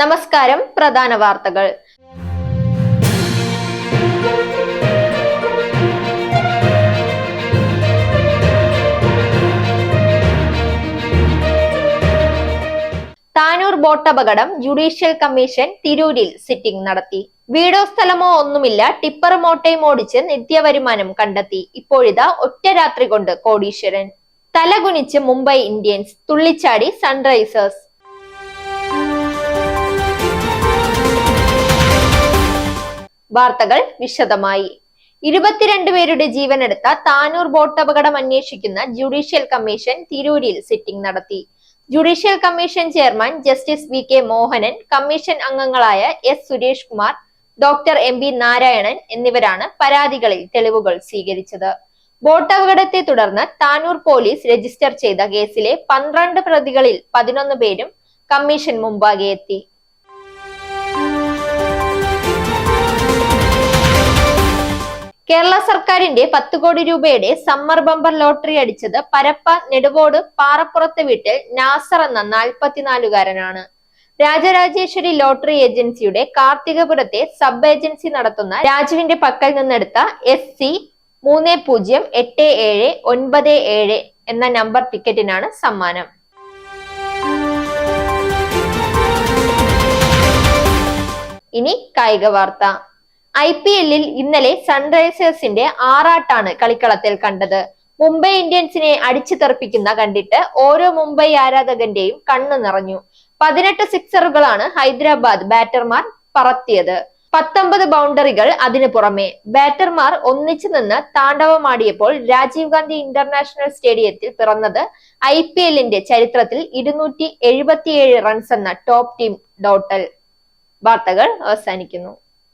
നമസ്കാരം പ്രധാന വാർത്തകൾ. താനൂർ ബോട്ടപകടം ജുഡീഷ്യൽ കമ്മീഷൻ തിരൂരിൽ സിറ്റിംഗ് നടത്തി. വീടോ സ്ഥലമോ ഒന്നുമില്ല ടിപ്പർ മോട്ടയും ഓടിച്ച് നിത്യവരുമാനം കണ്ടെത്തി. ഇപ്പോഴിതാ ഒറ്റ രാത്രി കൊണ്ട് കോടീശ്വരൻ. തലകുനിച്ച് മുംബൈ ഇന്ത്യൻസ് തുള്ളിച്ചാടി സൺറൈസേഴ്സ്. വാർത്തകൾ വിശദമായി. ഇരുപത്തിരണ്ട് പേരുടെ ജീവനെടുത്ത താനൂർ ബോട്ട് അപകടം അന്വേഷിക്കുന്ന ജുഡീഷ്യൽ കമ്മീഷൻ തിരൂരിൽ സിറ്റിംഗ് നടത്തി. Judicial commission chairman justice V K Mohanan commission അംഗങ്ങളായ S Suresh Kumar doctor M B Narayanan എന്നിവരാണ് പരാതികളിൽ തെളിവുകൾ സ്വീകരിച്ചത്. ബോട്ട് അപകടത്തെ തുടർന്ന് താനൂർ പോലീസ് രജിസ്റ്റർ ചെയ്ത കേസിലെ പന്ത്രണ്ട് പ്രതികളിൽ പതിനൊന്ന് പേരും കമ്മീഷൻ മുമ്പാകെ എത്തി. കേരള സർക്കാരിന്റെ പത്ത് കോടി രൂപയുടെ സമ്മർ ബമ്പർ ലോട്ടറി അടിച്ചത് പരപ്പ നെടുവോട് പാറപ്പുറത്തെ വീട്ടിൽ നാസർ എന്ന നാൽപ്പത്തിനാലുകാരനാണ്. രാജരാജേശ്വരി ലോട്ടറി ഏജൻസിയുടെ കാർത്തികപുരത്തെ സബ് ഏജൻസി നടത്തുന്ന രാജുവിന്റെ പക്കൽ നിന്നെടുത്ത എസ് സി മൂന്ന് പൂജ്യം എട്ട് ഏഴ് ഒൻപത് ഏഴ് എന്ന നമ്പർ ടിക്കറ്റിനാണ് സമ്മാനം. ഇനി കായിക വാർത്ത. ഐ പി എല്ലിൽ ഇന്നലെ സൺറൈസേഴ്സിന്റെ ആറാട്ടാണ് കളിക്കളത്തിൽ കണ്ടത്. മുംബൈ ഇന്ത്യൻസിനെ അടിച്ചു തെറിപ്പിക്കുന്ന കണ്ടിട്ട് ഓരോ മുംബൈ ആരാധകന്റെയും കണ്ണു നിറഞ്ഞു. പതിനെട്ട് സിക്സറുകളാണ് ഹൈദരാബാദ് ബാറ്റർമാർ പറത്തിയത്. പത്തൊമ്പത് ബൗണ്ടറികൾ അതിനു പുറമെ. ബാറ്റർമാർ ഒന്നിച്ചു നിന്ന് താണ്ഡവമാടിയപ്പോൾ രാജീവ് ഗാന്ധി ഇന്റർനാഷണൽ സ്റ്റേഡിയത്തിൽ പിറന്നത് ഐ പി എല്ലിന്റെ ചരിത്രത്തിൽ ഇരുന്നൂറ്റി എഴുപത്തിയേഴ് റൺസ് എന്ന ടോപ്പ് ടീം ഡോട്ടൽ വാർത്തകൾ അവസാനിക്കുന്നു.